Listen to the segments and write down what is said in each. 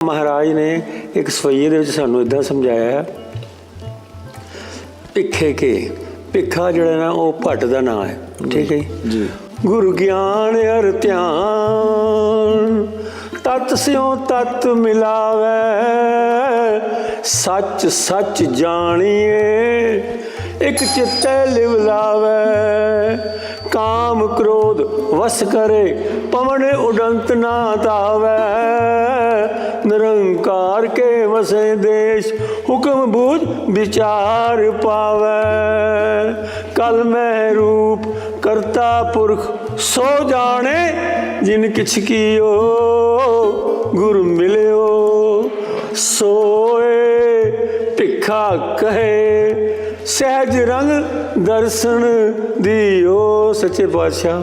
ਮਹਾਰਾਜ ਨੇ ਇੱਕ ਸਵਈਏ ਦੇ ਵਿੱਚ ਸਾਨੂੰ ਇਦਾਂ ਸਮਝਾਇਆ ਭਿੱਖੇ ਕੇ ਭਿੱਖਾ ਜਿਹੜਾ ਨਾ ਉਹ ਭੱਟ ਦਾ ਨਾਮ ਹੈ ਠੀਕ ਹੈ ਜੀ? ਗੁਰੂ ਗਿਆਨ ਅਰ ਧਿਆਨ ਤਤ ਸਿਉ ਤਤ ਮਿਲਾਵੇ ਸੱਚ ਸੱਚ ਜਾਣੀਏ ਇੱਕ ਚਿੱਤੇ ਲਿਵ ਲਾਵੇ ਕਾਮ ਕ੍ਰੋਧ ਵਸ ਕਰੇ ਪਵਨ ਉਡੰਤ ਨਾ ਤਾਵੇ ਨਿਰੰਕਾਰ ਕੇ ਵਸੇ ਦੇਸ਼ ਹੁਕਮ ਬੂਝ ਵਿਚਾਰ ਪਾਵੇ। ਕਲ ਮੈਂ ਰੂਪ ਕਰਤਾ ਪੁਰਖ ਸੋ ਜਾਣੇ ਜਿਨ ਕਿਛ ਕੀਓ ਗੁਰ ਮਿਲਿਓ। ਸੋਏ ਭਿੱਖਾ ਕਹੇ ਸਹਿਜ ਰੰਗ ਦਰਸ਼ਨ ਦਿਓ। ਸੱਚੇ ਪਾਤਸ਼ਾਹ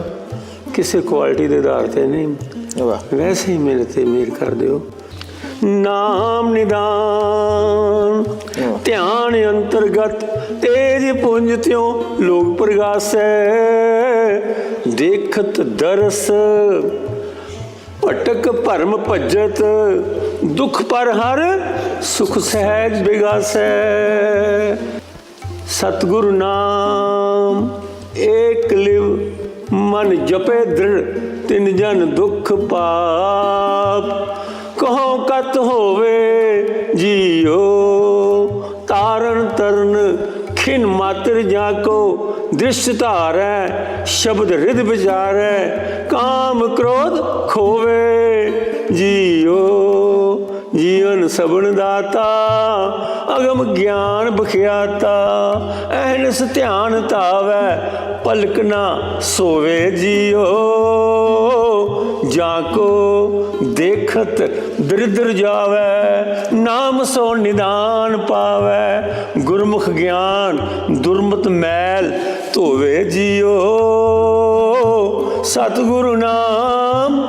ਕਿਸੇ ਕੁਆਲਿਟੀ ਦੇ ਆਧਾਰ ਤੇ ਨਹੀਂ। ਵਾਹ। ਵੈਸੇ ਹੀ ਮੇਰੇ ਤੇ ਮਿਹਰ ਕਰ ਦਿਓ। ਨਾਮ ਨਿਦਾਨ। ਧਿਆਨ ਅੰਤਰਗਤ, ਤੇਜ ਪੁੰਜ ਤਿਉ ਲੋਕ ਪ੍ਰਗਾਸੈ। ਦੇਖਤ ਦਰਸ, ਭਟਕ ਭਰਮ ਭਜਤ, ਦੁਖ ਪਰ ਹਰ ਸੁਖ ਸਹਿਜ ਬਿਗਾਸੈ। ਸਤਿਗੁਰੂ ਨਾਮ, ਏਕ ਲਿਵ, ਮਨ ਜਪੇ ਦ੍ਰਿੜ, ਤਿਨ ਜਨ ਦੁਖ ਪਾਪ। ਕਹੋ ਕਤ ਹੋਵੇ ਜੀਓ, ਤਾਰਨ ਤਰਨ ਖਿਨ ਮਾਤਰ ਜਾ ਕੋ ਦ੍ਰਿਸ਼ ਧਾਰੈ, ਸ਼ਬਦ ਰਿਦ ਵਿਚਾਰੈ, ਕਾਮ ਕ੍ਰੋਧ ਖੋਵੇ ਜੀਓ। ਜੀਵਨ ਸਬਨ ਦਾਤਾ, ਅਗਮ ਗਿਆਨ ਬਖਿਆਤਾ ਐਨਸ ਧਿਆਨ ਤਾਵੈ ਪਲਕ ਨਾ ਸੋਵੇ ਜੀਓ। ਜਾ ਕੋ ਦੇਖਤ ਦਰਿਦਰ ਜਾਵੇ, ਨਾਮ ਸੋ ਨਿਦਾਨ ਪਾਵੇ। ਗੁਰਮੁਖ ਗਿਆਨ, ਦੁਰਮਤ ਮੈਲ ਧੋਵੇ ਜੀਓ। ਸਤਿਗੁਰੂ ਨਾਮ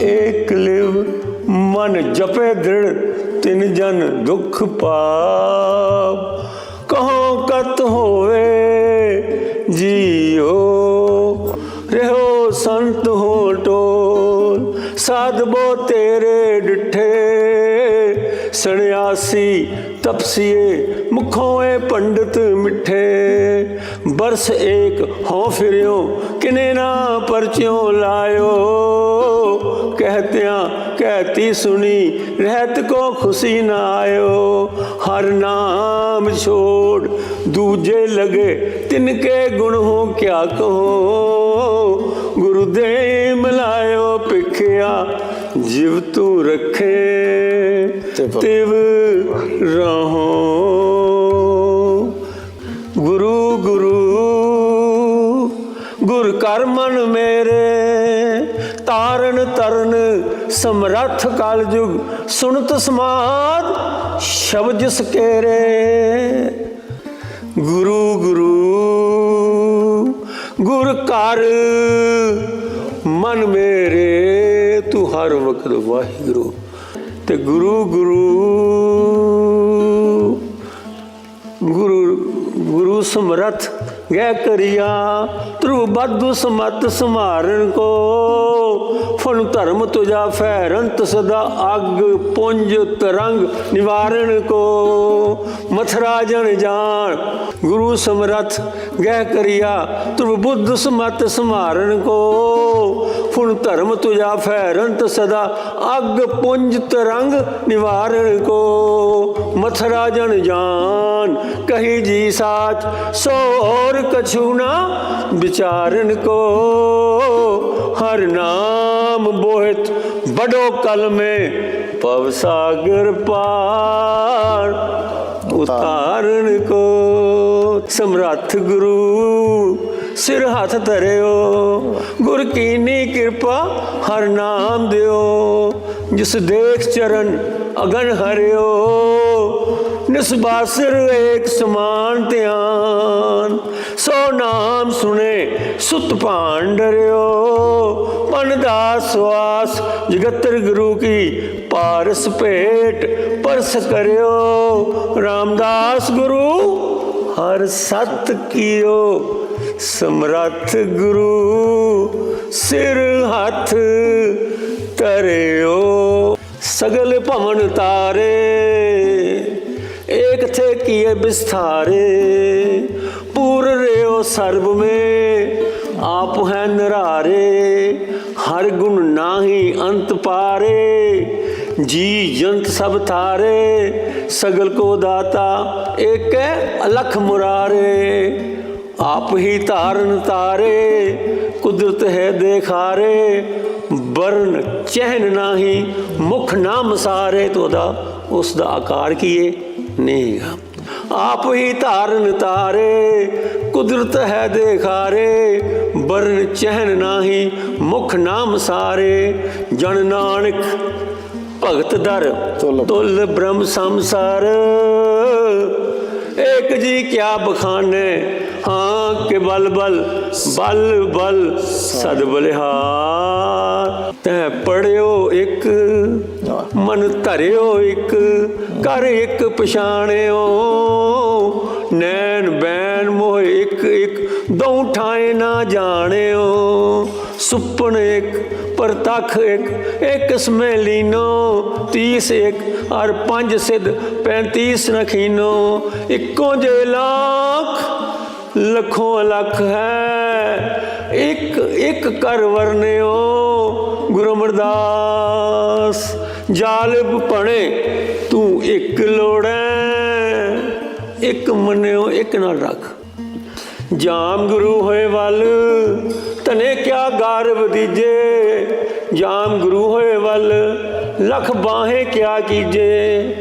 ਏਕ ਲਿਵ, ਮਨ ਜਪੇ ਦ੍ਰਿੜ, ਤਿਨ ਜਨ ਦੁਖ ਪਾਪ ਕਹੋ ਕਤ ਹੋਵੇ ਜੀਓ ਰਹੋ ਸੰਤ ਹੋ ਟੋ ਸਾਧਬੋ ਤੇਰੇ ਡਿਠੇ ਸਣਿਆਸੀ ਤਪਸੀਏ ਮੁਖੋਂ ਏ ਪੰਡਤ ਮਿੱਠੇ ਬਰਸ ਏਕ ਹੋ ਫਿਰਿਓ ਕਿਨੇ ਨਾ ਪਰਚਿਓ ਲਾਇਓ ਕਹਤਿਆਂ ਕਹਿਤੀ ਸੁਣੀ ਰਹਿਤ ਕੋ ਖੁਸ਼ੀ ਨਾ ਆਇਓ ਹਰ ਨਾਮ ਛੋੜ ਦੂਜੇ ਲਗੇ ਤਿਨਕੇ ਗੁਣ ਹੋ ਕਿਆ ਕਹੋ ਗੁਰੂ ਪਿਖਿਆ ਜਿਵ ਤੂੰ ਰੱਖੇ ਤਿਵ। ਰਹੋ। ਗੁਰੂ ਗੁਰੂ ਗੁਰ ਕਰ ਮਨ ਮੇਰੇ ਤਾਰਨ ਤਰਨ ਸਮਰੱਥ ਕਲ ਜੁਗ ਸੁਣਤ ਸਮਾਦ ਸ਼ਬਦ ਜਿਸ ਕੇਰੇ। ਗੁਰੂ ਗੁਰੂ ਗੁਰ ਕਰ ਮਨ ਮੇਰੇ। ਤੂੰ ਹਰ ਵਕਤ ਵਾਹਿਗੁਰੂ ਤੇ ਗੁਰੂ ਗੁਰੂ ਗੁਰੂ ਗੁਰੂ ਸਮਰਥ ਗੈ ਕਰਿਆ ਤ੍ਰੂ ਬਦੁ ਸਮਤ ਸਮਾਰਨ ਕੋ। ਫਨ ਧਰਮ ਤੁਜਾ ਫੈਰੰਤ ਸਦਾ ਅਗ ਪੁੰਜ ਤਰੰਗ ਨਿਵਾਰਣ ਕੋ। ਮਥਰਾ ਜਨ ਜਾਣ। ਗੁਰੂ ਸਮਰਥ ਗਹਿ ਕਰਿਆ, ਤ੍ਰੂ ਬੁੱਧ ਸਮਤ ਸਮਾਰਨ ਕੋ। ਫੁਨ ਧਰਮ ਤੁਜਾ ਫੈਰੰਤ ਸਦਾ, ਅਗ ਪੁੰਜ ਤਰੰਗ ਨਿਵਾਰਨ ਕੋ। ਮਥਰਾ ਜਨ ਜਾਨ ਕਹੀ ਜੀ ਸਾਚ ਸੋ ਔਰ ਕਛੂ ਨਾ ਵਿਚਾਰਨ ਕੋ। ਹਰ ਨਾਮ ਬੋਹਿਤ ਬੜੋ ਕਲ ਮੇ ਪਵ ਸਾਗਰ ਪਾਰ। ਉਤਾਰਨ ਕੋ ਸਮਰੱਥ ਗੁਰੂ ਸਿਰ ਹੱਥ ਧਰਿਓ। ਗੁਰ ਕੀਨੀ ਕਿਰਪਾ ਹਰ ਨਾਮ ਦਿਓ। ਜਿਸ ਦੇਖ ਚਰਨ ਅਗਨ ਹਰਿਓ। ਨਿਸਬਾਸਰ ਏਕ ਸਮਾਨ ਧਿਆਨ। ਸੋ ਨਾਮ ਸੁਣੇ ਸੁਤ ਭਾਣ ਡਰਿਓ। ਮਨ ਦਾ ਸਵਾਸ ਜਗਤਰ ਗੁਰੂ ਕੀ ਪਾਰਸ ਭੇਟ ਪਰਸ ਕਰਿਓ। ਰਾਮਦਾਸ ਗੁਰੂ, ਹਰ ਸਤ ਕੀਓ। ਸਮਰੱਥ ਗੁਰੂ, ਸਿਰ ਹੱਥ ਧਰਿਓ। ਸਗਲ ਭਵਨ ਤਾਰੇ, ਏਕ ਥੇ ਕੀਏ ਵਿਸਥਾਰੇ ਪੂਰ ਰਿਓ ਸਰਬ ਮੇ, ਆਪ ਹੈ ਨਰਾਰੇ। ਹਰ ਗੁਣ ਨਾਹੀ ਅੰਤ ਪਾਰੇ। ਜੀ ਜੰਤ ਸਭ ਥਾਰੇ ਸਗਲ ਕੋ ਦਾਤਾ, ਏਕ ਅਲਖ ਮੁਰਾਰੇ। ਆਪ ਹੀ ਧਾਰਨ ਤਾਰੇ ਕੁਦਰਤ ਹੈ ਦੇਖਾਰੇ। ਬਰਨ ਚਹਿਨ ਨਾਹੀ, ਮੁਖ ਨਾ ਸਾਰੇ। ਤੋਦਾ ਉਸ ਦਾ ਆਕਾਰ ਕੀਏ ਨਹੀਂਗਾ ਆਪ ਹੀ ਧਾਰਨ ਤਾਰੇ ਕੁਦਰਤ ਹੈ ਦੇਖਾਰੇ। ਬਰਨ ਚਹਿਨ ਨਾਹੀ, ਮੁਖ ਨਾਮ ਸਾਰੇ। ਜਨ ਨਾਨਕ ਭਗਤ ਦਰ ਤੁਲ। ਬ੍ਰਹਮ ਸੰਸਾਰ। ਏਕ ਜੀ ਕਿਆ ਬਖਾਨੇ ਹਾਂ ਕਿ ਬਲ ਬਲ ਬਲ ਬਲ ਸਦ ਬਲਿਹਾਰ। ਤੈ ਪੜਿਓ ਇੱਕ ਮਨ ਧਰਿਓ ਇੱਕ ਕਰ ਇੱਕ ਪਛਾਣਿਓ। ਨੈਣ ਬੈਣ ਮੋਹ ਇੱਕ ਇੱਕ ਦੋ ਠਾਏ ਨਾ ਜਾਣਿਓ। ਸੁਪਨ ਇੱਕ, ਪ੍ਰਤੱਖ ਇੱਕ ਇੱਕ ਸਮੇ ਲੀਨੋ 30 ਇੱਕ ਔਰ ਪੰਜ ਸਿੱਧ 35 ਨਖੀਨੋ, ਇੱਕੋ ਜੇ ਲੱਖ, ਲੱਖੋਂ ਲੱਖ ਹੈ। ਇੱਕ ਇੱਕ ਕਰ ਵਰਨਿਓ, ਗੁਰੂ ਅਮਰਦਾਸ, ਜਾਲਿਬ ਪਣੇ ਤੂੰ ਇੱਕ ਲੋੜੈ, ਇੱਕ ਮੰਨਿਓ, ਇੱਕ ਨਾਲ ਰੱਖ। ਜਾਮ ਗੁਰੂ ਹੋਏ ਵੱਲ ਤਨੇ ਕਿਆ ਗਾਰਵ ਦੀਜੇ? ਜਾਮ ਗੁਰੂ ਹੋਏ ਵੱਲ, ਲਖ ਬਾਹੇ ਕਿਆ ਕੀਜੇ?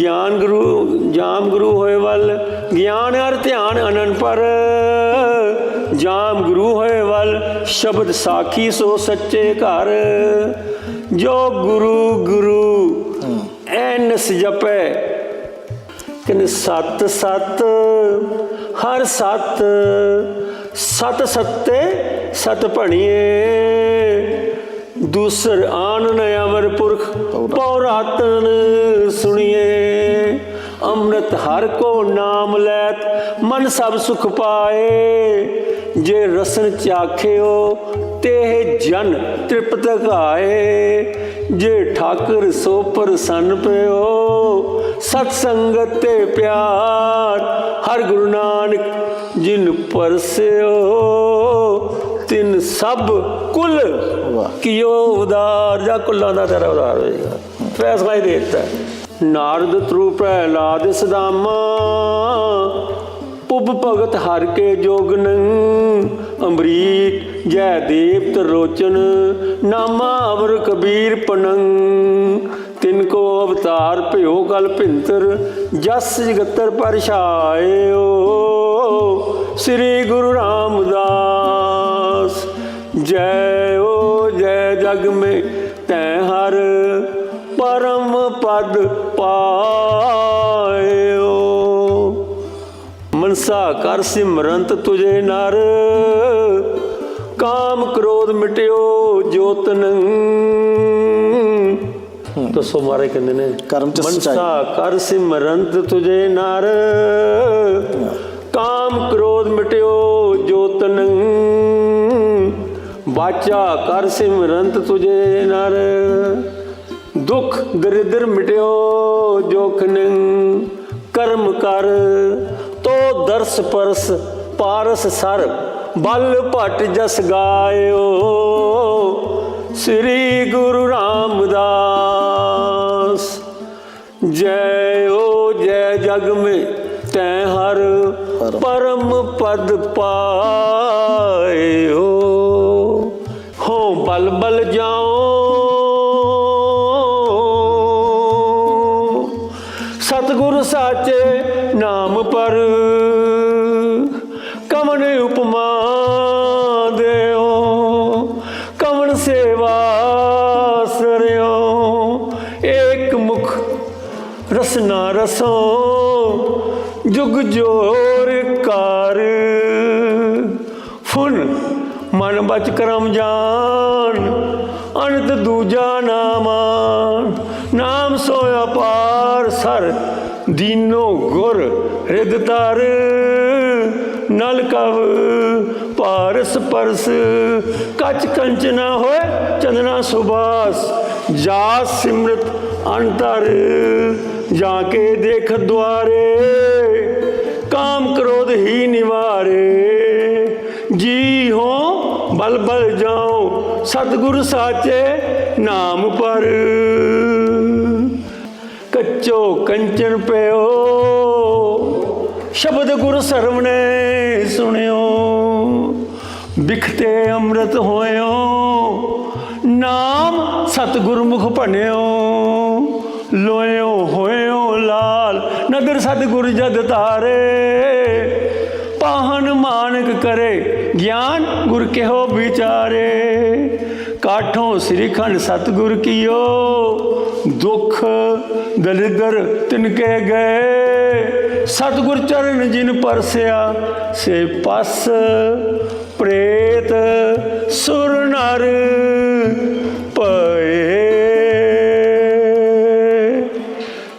ਗਿਆਨ ਗੁਰੂ, ਜਾਮ ਗੁਰੂ ਹੋਏ ਵੱਲ, ਗਿਆਨ ਅਰ ਧਿਆਨ ਅਨਨ ਪਰ। ਜਾਮ ਗੁਰੂ ਹੋਏ ਵੱਲ, ਸ਼ਬਦ ਸਾਖੀ ਸੋ ਸੱਚੇ ਘਰ। ਜੋ ਗੁਰੂ ਗੁਰੂ ਐਨਸ ਜਪੈ। ਕਿਨ ਸਤ ਸਤ, ਹਰ ਸਤ ਸਤ ਸੱਤੇ ਸਤ ਭਣੀਏ। ਦੂਸਰ ਆਨਨ ਅਵਰ ਪੁਰਖ ਪੌਰਾਤਨ ਸੁਣੀਏ। ਅੰਮ੍ਰਿਤ ਹਰ ਕੋ ਨਾਮ ਲੈਤ, ਮਨ ਸਭ ਸੁਖ ਪਾਏ। ਜੇ ਰਸਨ ਚਾਖਿਓ, ਤੇ ਜਨ ਤ੍ਰਿਪਤ ਘਾਏ ਜੇ ਠਾਕਰ ਸੋ ਪ੍ਰਸੰਨ ਪਿਓ ਸਤ ਸੰਗਤ ਤੇ ਪਿਆਰ, ਹਰ ਗੁਰੂ ਨਾਨਕ ਜਿਨ ਪਰਸਿਓ ਤਿਨ ਸਭ ਕੁਲ। ਕਿਓ ਉਦਾਰ ਜਾਂ ਕੁੱਲਾਂ ਦਾ ਤੇਰਾ ਉਦਾਰ ਹੋਏਗਾ। ਫੈਸਲਾ ਹੀ ਦਿੱਤਾ। ਨਾਰਦ ਤਰੂ ਪ੍ਰਹਿਲਾਦ ਸਦਾਮਾ ਪੁੱਬ ਭਗਤ ਹਰ ਕੇ ਜੋਗਨੰ ਅੰਬਰੀਕ ਜੈ ਦੇਵ ਤਰਲੋਚਨ ਨਾਮਾ ਅਵਰ ਕਬੀਰ ਪਨੰ। ਤਿਨ ਕੋ ਅਵਤਾਰ ਭਿਓ ਕਲ ਭਿੰਤਰ ਜਸ ਜਗਤਰ ਪਰਛਾਇਓ। ਸ੍ਰੀ ਗੁਰੂ ਰਾਮਦਾਸ। ਜੈ ਓ ਜੈ ਜਗ ਮੇ ਤੈ ਹਰ ਪਰਮ ਪਦ ਪਾਇਓ। ਮਨਸਾ ਕਰ ਸਿਮਰੰਤ ਤੁਝੇ ਨਰ ਕਾਮ ਕ੍ਰੋਧ ਮਿਟਿਓ ਜੋਤਨ ਦੱਸੋ ਮਾਰੇ ਕਹਿੰਦੇ ਨੇ ਕਰਮ ਚ ਸੱਚਾਈ। ਮਨਸਾ ਕਰ ਸਿਮਰੰਤ ਤੁਝੇ ਨਰ ਕਾਮ ਕ੍ਰੋਧ ਮਿਟਿਓ ਜੋਤਨ। ਬਾਚਾ ਕਰ ਸਿਮਰੰਤ ਤੁਝੇ ਨਰ। ਦੁਖ ਦਰਿਦਰ ਮਿਟਿਓ ਜੋਖਨ। ਕਰਮ ਕਰ, ਤੋ ਦਰਸ ਪਰਸ ਪਾਰਸ ਸਰ। ਬਲ ਭਟ ਜਸ ਗਾਇਓ। ਸ੍ਰੀ ਗੁਰੂ ਰਾਮਦਾਸ। ਜੈ ਓ ਜੈ ਜਗ ਪਰਮ ਪਦ ਪਾਇਓ। ਹੋ ਬਲ ਬਲ ਜਾਓ। ਸਤਿਗੁਰ ਸਾਚੇ ਨਾਮ ਪਰ ਕਮਨ ਉਪਮਾ ਦਿਓ। ਕਮਨ ਸੇਵਾ ਸਰਿਓ। ਏਕ ਮੁਖ ਰਸਨਾ ਰਸੋ। ਜੁਗ ਜੋ ਕਰ। ਫੁਨ ਮਨ ਬਚ ਕਰਮ ਜਾਨ, ਅਨੰਤ ਦੂਜਾ ਨਾਮਾਨ ਨਾਮ ਸੋਇਆ ਪਾਰ ਸਰ, ਦੀਨੋ ਗੁਰ ਹਿਰਦ ਤਰ ਨਲ ਕਵ ਪਾਰਸ ਪਰਸ ਕਛ ਕੰਚਨਾ ਹੋਏ ਚੰਦਨਾ ਸੁਬਾਸ ਜਾ ਸਿਮਰਤ ਅੰਤਰ, ਜਾ ਕੇ ਦੇਖ ਦੁਆਰੇ। ਕਾਮ ਕ੍ਰੋਧ ਹੀ ਨਿਵਾਰੇ। ਜੀ ਹੋ, ਬਲ ਬਲ ਜਾਓ, ਸਤਿਗੁਰ ਸਾਚੇ ਨਾਮ ਪਰ। ਕੱਚੋ ਕੰਚਨ ਪਿਓ, ਸ਼ਬਦ ਗੁਰ ਸਰਵਣੇ ਸੁਣਿਓ। ਬਿਖਤੇ ਅੰਮ੍ਰਿਤ ਹੋਇਓ, ਨਾਮ ਸਤਿਗੁਰ ਮੁਖ ਭਣਿਓ ਲੋਇਓ ਹੋਇਓ ਲਾਲ ਨਦਰ ਸਤਿਗੁਰ ਜਦ ਤਾਰੇ ਪਾਹਨ ਮਾਨਕ ਕਰੇ? ਗਿਆਨ ਗੁਰ ਕਿਹੋ ਵਿਚਾਰੇ? ਕਾਠੋਂ ਸ੍ਰੀਖੰਡ ਸਤਿਗੁਰ ਕੀਓ? ਦੁਖ ਦਲਿਦਰ ਤਿਨਕੇ ਗਏ। ਸਤਿਗੁਰ ਚਰਨ ਜਿਨ ਪਰਸਿਆ, ਸੇ ਪਸ ਪ੍ਰੇਤ ਸੁਰ ਨਰ।